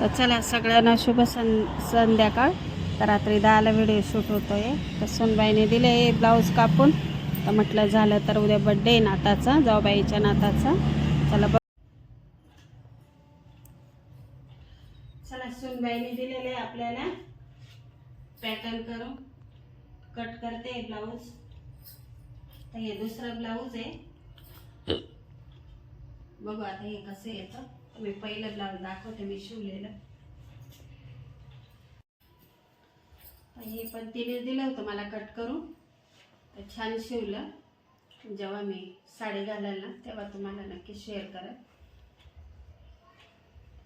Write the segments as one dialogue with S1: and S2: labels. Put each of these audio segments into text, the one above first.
S1: तर चला सगळ्यांना शुभ सं संध्याकाळ. तर रात्री दहाला व्हिडिओ शूट होतो आहे तर सुनबाईने दिले ब्लाऊज कापून. तर म्हटलं झालं तर उद्या बड्डे नाताचा जाऊबाईच्या नाताचा. चला बघ. चला सुनबाईने दिलेले आपल्याला पॅटर्न करून. कट करते ब्लाऊज. तर हे दुसरं ब्लाऊज आहे. बघू आता हे कसं येतं. मी पहिलं ब्लाऊज दाखवते मी शिवलेलं. हे पण तिने दिलं होतं मला कट करून. तर छान शिवलं. जेव्हा मी साडी घालेल ना तेव्हा तुम्हाला नक्की शेअर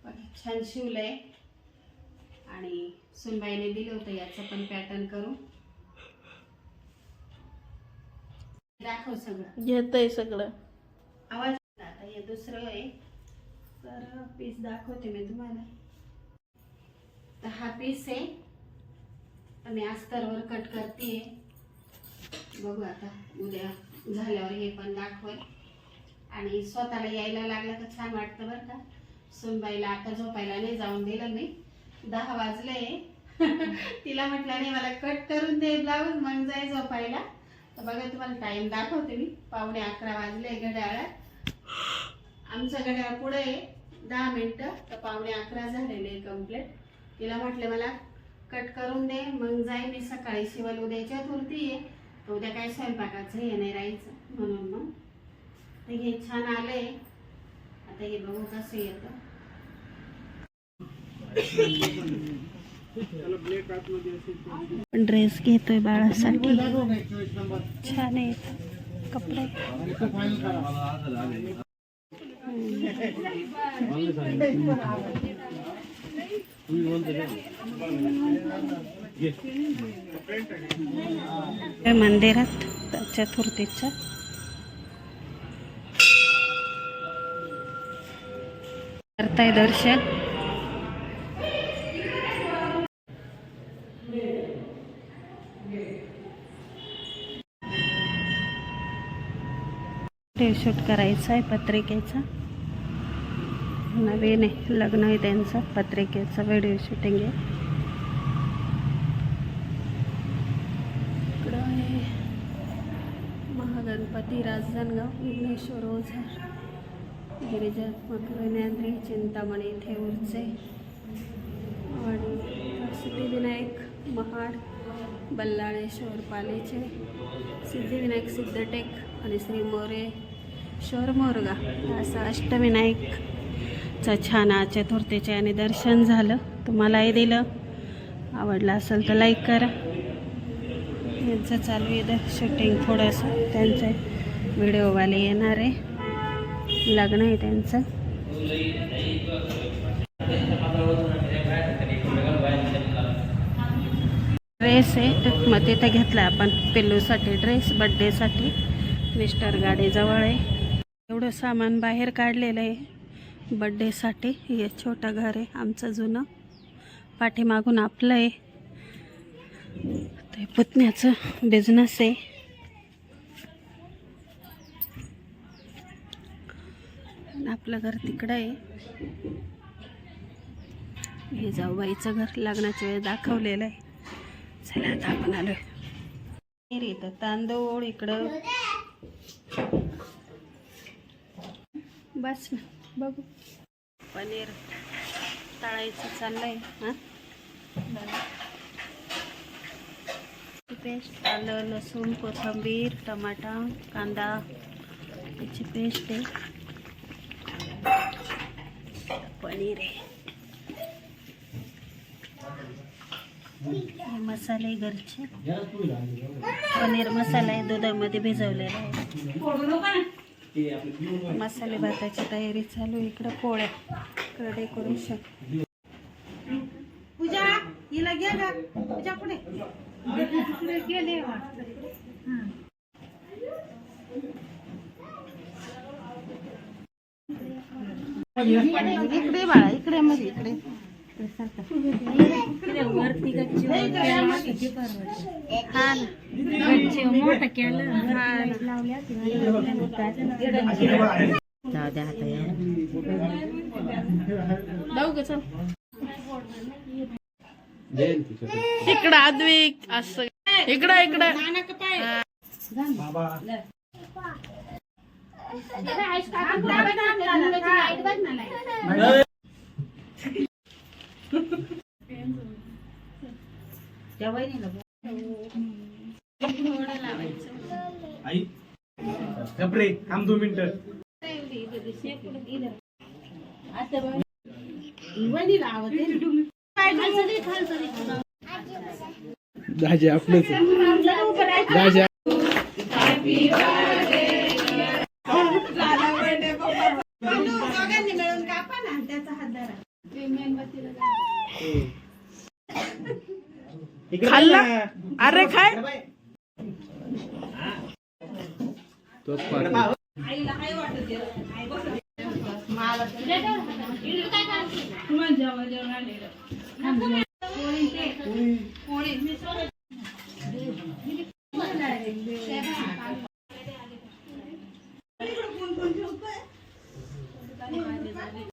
S1: बघा, छान शिवलंय. आणि सुनबाईने दिलं होतं याचं पण पॅटर्न करून. दाखव सगळं.
S2: घेतय सगळं.
S1: आवाज आता हे दुसरं आहे. पीस दाखवते मी तुम्हाला. तर हा पीस आहे. तर मी अस्तरवर कट करते बघू आता उद्या झाल्यावर हे पण दाखवेल. आणि स्वतःला यायला लागलं तर छान वाटतं बरं का. सुनबाईला आता झोपायला नाही जाऊन दिलं मी. दहा वाजले तिला म्हटलं नाही मला कट करून दे ब्लाऊज मग जाय झोपायला. तर बघा तुम्हाला टाइम दाखवते मी. पावणे अकरा वाजले घड्याळात आमचं घड्याळ पुढे आहे दहा मिनटं. तर पावणे अकरा झालेले कंप्लीट तिला म्हटले मला कट करून दे मग जाई मी सकाळी शिवाल. उद्या चतुर्थी आहे. तर उद्या काय स्वयंपाकाचं हे नाही राहायचं. म्हणून मग तर हे छान आलंय. आता हे बघू कसं येतं. ड्रेस घेतोय बाळासाठी. छान आहे. कपडे. मंदिरात चतुर्थीच्या करताय दर्शन. शूट करायचं आहे पत्रिकेचा. नवीन आहे. लग्न आहे त्यांचं पत्रिकेचं व्हिडिओ शूटिंग आहे. इकडं आहे महागणपती राजधानगाव विघ्नेश्वर ओझर. गिरिजात्मक विनायत्री चिंतामणी ठेऊरचे. आणि सिद्धिविनायक महाड बल्लाळेश्वर पालेचे. सिद्धिविनायक सिद्धटेक आणि श्री मोरे शोरमोरगा. मोरगा असं अष्टविनायकचं छान आज चतुर्थीचे आणि दर्शन झालं. तुम्हालाही दिलं. आवडलं असेल तर लाईक करा. यांचं चालू आहे शूटिंग थोडंसं. त्यांचे व्हिडिओवाले येणार आहे. लग्न आहे त्यांचं. ड्रेस आहे. मग तिथं घेतला आपण. पिल्लूसाठी ड्रेस बड्डेसाठी मिस्टर गाडीजवळ आहे. एवढं सामान बाहेर काढलेलं आहे. बड्डेसाठी. हे छोटं घर आहे आमचं जुनं. पाठीमागून आपलं आहे. ते पुतण्याचं बिझनेस आहे. आपलं घर तिकडं आहे. हे जाऊबाईचं घर लग्नाच्या वेळेस दाखवलेलं आहे. चला आता आपण आलो इथं तांदूळ इकडं. बस ना. बघू. पनीर तळायचं चाललंय हां? पेस्ट आलं लसूण कोथिंबीर टमाटा कांदा याची पेस्ट आहे. पनीर आहे. मसाले घरचे. पनीर मसाला आहे दुधामध्ये भिजवलेला आहे. मसाले भाताची तयारी चालू. इकडं पोळ्या इकडं डेकोरेशन पूजा हिला घ्या का पूजा पुढे गेले इकडे बाळा इकडे मध्ये इकडे. वरती गच्ची हा गच्ची मोठं केलं हा जाऊ चल
S2: इकडं आद्विक असं इकडं इकडं
S1: बाबा
S3: त्या वहिनीला थोडं लावायचं.
S1: आई गपरे थांब दोन मिनिटं.
S3: वहिनीला.
S1: दाजी आपलंच दाजी
S2: खाल्ला? अरे खाय.
S3: जेवण